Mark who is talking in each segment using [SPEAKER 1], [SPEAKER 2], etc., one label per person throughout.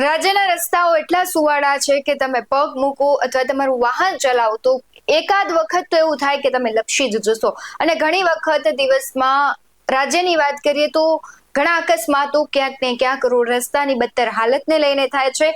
[SPEAKER 1] રાજ્યના રસ્તાઓ એટલા સુવાળા છે કે તમે પગ મૂકો અથવા તમારું વાહન ચલાવો તો એકાદ વખત તો એવું થાય કે તમે લપસી જ જશો. અને ઘણી વખત દિવસમાં રાજ્યની વાત કરીએ તો ઘણા અકસ્માતો ક્યાંક ને ક્યાંક રોડ રસ્તાની બદતર હાલતને લઈને થાય છે.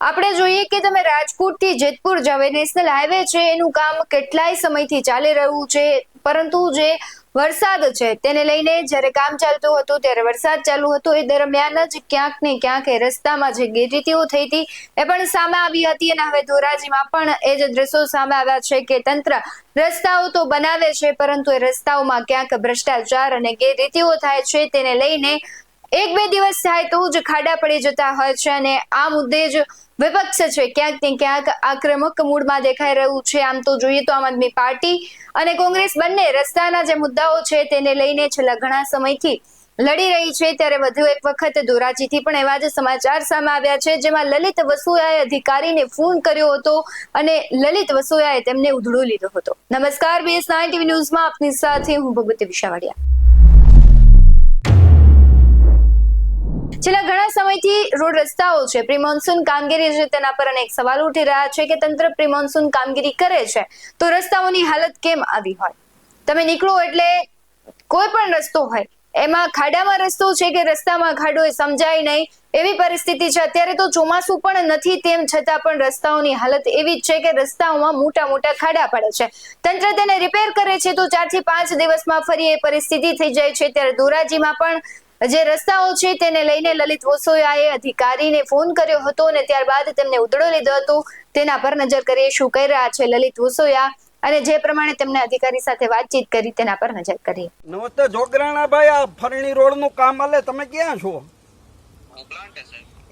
[SPEAKER 1] આપણે જોઈએ કે તમે રાજકોટથી જેતપુર જાવે નેશનલ હાઈવે છે. એનું કામ કેટલાય સમયથી ચાલી રહ્યું છે. પરંતુ જે વરસાદ છે તેને લઈને જ્યારે કામ ચાલતું હતું, ત્યારે વરસાદ ચાલુ હતો. એ દરમિયાન જ ક્યાંક ને ક્યાંક રસ્તામાં જે ગેરરીતિઓ થઈ હતી એ પણ સામે આવી હતી અને હવે ધોરાજીમાં પણ એ જ દ્રશ્યો સામે આવ્યા છે કે તંત્ર રસ્તાઓ તો બનાવે છે, પરંતુ એ રસ્તાઓમાં ક્યાંક ભ્રષ્ટાચાર અને ગેરરીતિઓ થાય છે તેને લઈને એક બે દિવસ થાય તો જ ખાડા પડી જતા હોય છે અને આ મુદ્દે જ વિપક્ષ છે, ક્યાંક ને ક્યાંક આક્રમક મૂડમાં દેખાઈ રહ્યું છે. આમ તો જોઈએ તો આમ આદમી પાર્ટી અને કોંગ્રેસ બંને રસ્તાના જે મુદ્દાઓ છે તેને લઈને છેલ્લા ઘણા સમયથી લડી રહી છે. ત્યારે વધુ એક વખત ધોરાજીથી પણ એવા જ સમાચાર સામે આવ્યા છે, જેમાં લલિત વસુયાએ અધિકારીને ફોન કર્યો હતો અને લલિત વસુયાએ તેમને ઉધડો લીધો હતો. નમસ્કાર બીએસ નાઇન ટીવી ન્યૂઝમાં આપની સાથે હું ભગવતી વિશાવાડિયા. છેલ્લા ઘણા સમયથી રોડ રસ્તાઓ છે. પ્રિમોન્સૂન કામગીરી છે તેના પર અનેક સવાલ ઉઠી રહ્યા છે કે તંત્ર પ્રિમોન્સૂન કામગીરી કરે છે તો રસ્તાઓની હાલત કેમ આવી હોય? તમે નીકળો એટલે કોઈ પણ રસ્તો હોય, એમાં ખાડામાં રસ્તો છે કે રસ્તામાં ખાડો એ સમજાય નહીં એવી પરિસ્થિતિ છે. અત્યારે તો ચોમાસું પણ નથી તેમ છતાં પણ રસ્તાઓની હાલત એવી જ છે કે રસ્તાઓમાં મોટા મોટા ખાડા પડે છે. તંત્ર તેને રિપેર કરે છે તો ચારથી પાંચ દિવસમાં ફરી એ પરિસ્થિતિ થઈ જાય છે. ત્યારે ધોરાજીમાં પણ જે રસ્તાઓ છે તેને લઈને લલિત વસોયાએ અધિકારીને ફોન કર્યો હતો અને ત્યારબાદ તેમને ઉધડો લીધો હતો. તેના પર નજર કરીએ શું કહી રહ્યા છે લલિત વસોયા અને જે પ્રમાણે તેમને અધિકારી સાથે વાતચીત કરી તેના પર નજર કરીએ.
[SPEAKER 2] નમસ્તે જોગરાણા ભાઈ આ ફરણી રોડનું કામ આલે તમે ક્યાં છો?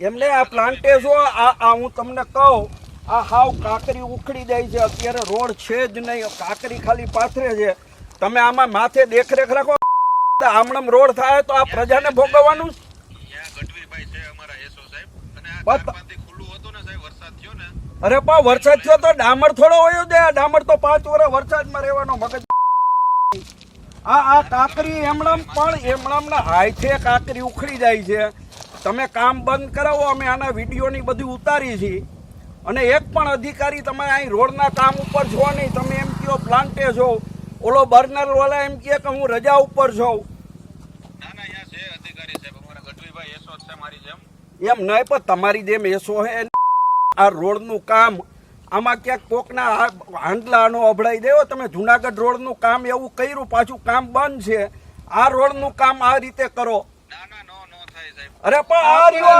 [SPEAKER 2] એમને આ પ્લાન્ટે છો? આ હું તમને કહું, આ હાવ કાકરી ઉખડી જાય છે. અત્યારે રોડ છે જ નહીં, કાકરી ખાલી પાથરે છે. તમે આમાં માથે દેખરેખ રાખો? આમણમ રોડ થાય તો આ પ્રજાને ભોગવવાનું અરે પણ વરસાદ થયો તો ડામર થોડો હોય છે આ ડામર તો પાંચ વર્ષ વરસાદમાં રહેવાનો મગજ. આ આ કાકરી એમણમ પણ એમણમ ના હાથે કાકરી ઉખડી જાય છે. તમે કામ બંધ કરાવો અમે આના વિડીયોની બધી ઉતારી છીએ અને એક પણ અધિકારી તમે અહીં રોડના કામ ઉપર છો નહીં. તમે એમ કહો પ્લાન્ટે છો. ઓલો બર્નર વાળા એમ કહે કે હું રજા ઉપર છું
[SPEAKER 3] ના ના અહીંયા છે અધિકારી સાહેબ. અમારા ગઢવીભાઈ એસો છે મારી જેમ.
[SPEAKER 2] એમ નહીં પણ તમારી જેમ એસો હે આ રોડનું કામ આમાં ક્યાંક કોકના હાંડલાનો અભડાઈ દેવો. તમે જુનાગઢ રોડનું કામ એવું કર્યું પાછું કામ બંધ છે. આ રોડનું કામ આ રીતે કરો.
[SPEAKER 3] ના ના નો નો થાય
[SPEAKER 2] અરે પણ આ રહ્યો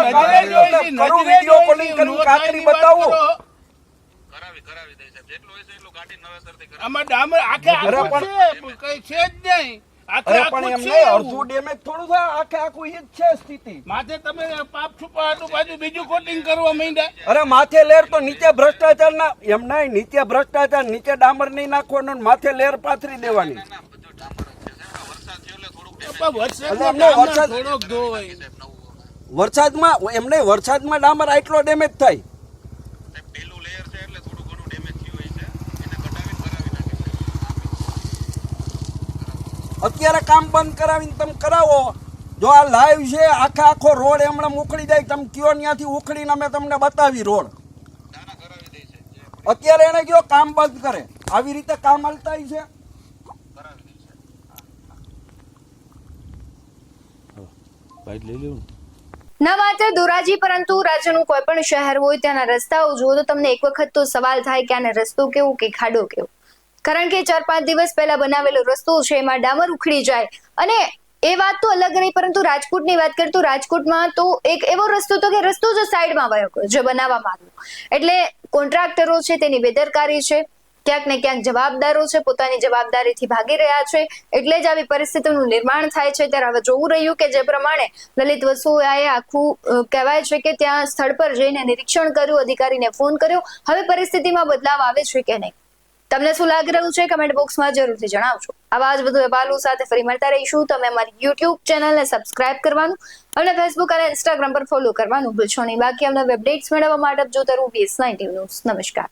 [SPEAKER 2] કરું વીડિયો કોલિંગ કરીને કાકરી બતાવો.
[SPEAKER 3] કરાવી કરાવી. દે સાહેબ જેટલું હોય છે એટલું કાઢી નવેસરથી કરાવી
[SPEAKER 4] આમાં ડામર આખે આખું છે કઈ છે જ નહીં.
[SPEAKER 2] અરે પણ એમ નહીં અડધું ડેમેજ થોડું થાય આખે આખું ઈ જ છે સ્થિતિ.
[SPEAKER 4] માથે તમે પાપ છુપાવાનું પાછું બીજું કોટિંગ કરવા માંડ્યા.
[SPEAKER 2] અરે માથે લેર તો નીચે ભ્રષ્ટાચાર ના એમ નહીં નીચે ભ્રષ્ટાચાર નીચે ડામર નહીં નાખવાનું માથે લેર પાથરી દેવાની.
[SPEAKER 3] વરસાદમાં એમને વરસાદમાં ડામર આટલો ડેમેજ આ વરસાદ થયો એટલે થોડુંક damage
[SPEAKER 4] પણ વરસાદમાં
[SPEAKER 2] એટલે અમને
[SPEAKER 4] ડામર
[SPEAKER 2] વરસાદ-
[SPEAKER 4] થોડોક ધોવાય
[SPEAKER 3] સાહેબ નવું
[SPEAKER 2] વરસાદમાં એમ નહીં વરસાદમાં ડામર આટલો ડેમેજ થાય
[SPEAKER 3] સાહેબ પેલું લેયર છે એટલે થોડું ઘણું ડેમેજ થયું હોય છે એને કઢાવીને કરાવી નાખી સાહેબ
[SPEAKER 2] અત્યારે કામ બંધ કરાવીને તમે કરાવો. જો આ લાઈવ છે આખે આખો રોડ એમણે ઉખડી જાય તમે કયો ત્યાંથી ઉખડીને અમે તમને બતાવી રોડ.
[SPEAKER 3] ના ના કરાવી દે છે જે
[SPEAKER 2] અત્યારે એને કયો કામ બંધ કરે? આવી રીતે કામ હાલતા છે?
[SPEAKER 1] ના. વાત ધોરાજી પરંતુ રાજ્યનું કોઈ પણ શહેર હોય ત્યાંના રસ્તાઓ જુઓ તો તમને એક વખત તો સવાલ થાય કે આને રસ્તો કેવો કે ખાડો કેવો? કારણ કે ચાર પાંચ દિવસ પહેલા બનાવેલો રસ્તો છે, એમાં ડામર ઉખડી જાય. અને એ વાત તો અલગ રહી, પરંતુ રાજકોટની વાત કરીએ તો રાજકોટમાં તો એક એવો રસ્તો હતો કે રસ્તો જ સાઈડમાં વયો જે બનાવવામાં આવ્યો. એટલે કોન્ટ્રાક્ટરો છે, તેની બેદરકારી છે, ક્યાંક ને ક્યાંક જવાબદારો છે, પોતાની જવાબદારીથી ભાગી રહ્યા છે. એટલે જ આવી પરિસ્થિતિનું નિર્માણ થાય છે. ત્યારે હવે જોવું રહ્યું કે જે પ્રમાણે લલિત વસુઆએ આખું કહેવાય છે કે ત્યાં સ્થળ પર જઈને નિરીક્ષણ કર્યું, અધિકારીને ફોન કર્યો. હવે પરિસ્થિતિમાં બદલાવ આવે છે કે નહીં? તમને શું લાગી રહ્યું છે? કમેન્ટ બોક્સમાં જરૂરથી જણાવજો. આવા જ બધું અહેવાલો સાથે ફરી મળતા રહીશું. તમે અમારી યુટ્યુબ ચેનલને સબસ્ક્રાઇબ કરવાનું અને ફેસબુક અને ઇન્સ્ટાગ્રામ પર ફોલો કરવાનું ભૂલશો નહીં. બાકી અમને અપડેટ્સ મેળવવા માટે જોતા રહો બીએસ નાઇન્ટી ન્યૂઝ નમસ્કાર.